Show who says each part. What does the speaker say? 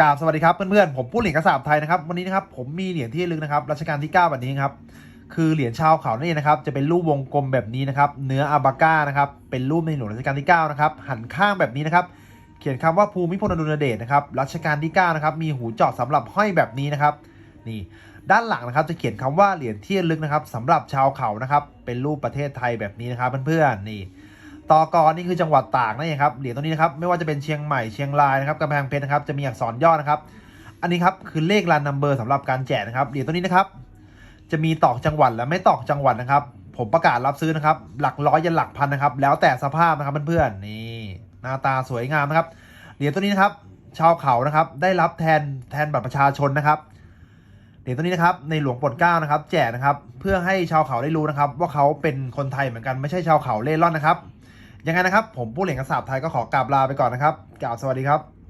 Speaker 1: กราบสวัสดีครับเพื่อนๆผมผู้เหรียญกระสาบไทยนะครับวันนี้นะครับผมมีเหรียญที่ลึกนะครับรัชกาลที่9แบบนี้ครับคือเหรียญชาวเขานั่นเองนะครับ จะเป็นรูปวงกลมแบบนี้นะครับ เนื้ออาบาก้านะครับเป็นรูปในหลวงรัชกาลที่9นะครับหันข้างแบบนี้นะครับ เขียนคำว่าภูมิพลอดุลยเดชนะครับรัชกาลที่9นะครับมีหูเจาะสำหรับห้อยแบบนี้นะครับนี่ด้านหลังนะครับจะเขียนคำว่าเหรียญที่ลึกนะครับสำหรับชาวเขานะครับเป็นรูปประเทศไทยแบบนี้นะครับเพื่อนๆนี่ ตอกอนี่คือจังหวัดตากนั่นเองครับเหรียญตัวนี้นะครับไม่ว่าจะเป็นเชียงใหม่เชียงรายนะครับกำแพงเพชรนะครับจะมีอักษรย่อนะครับ อันนี้ครับคือเลขรันนัมเบอร์สำหรับการแจกนะครับเหรียญตัวนี้นะครับ จะมีตอกจังหวัดและไม่ตอกจังหวัดนะครับ ผมประกาศรับซื้อนะครับ หลักร้อยยันหลักพันนะครับ แล้วแต่สภาพนะครับเพื่อนๆนี่หน้าตาสวยงามนะครับเหรียญตัวนี้นะครับ ชาวเขานะครับ ได้รับแทนแทนบัตรประชาชนนะครับเหรียญตัวนี้นะครับในหลวงปลดเกล้านะครับ แจกนะครับ เพื่อให้ชาวเขาได้รู้นะครับ ว่าเขาเป็นคนไทยเหมือนกันไม่ใช่ชาวเขาเล่ร่อนนะครับ ยังไงนะครับ ผมผู้เหลียงกระสาบไทยก็ขอกราบลาไปก่อนนะครับกล่าวสวัสดีครับ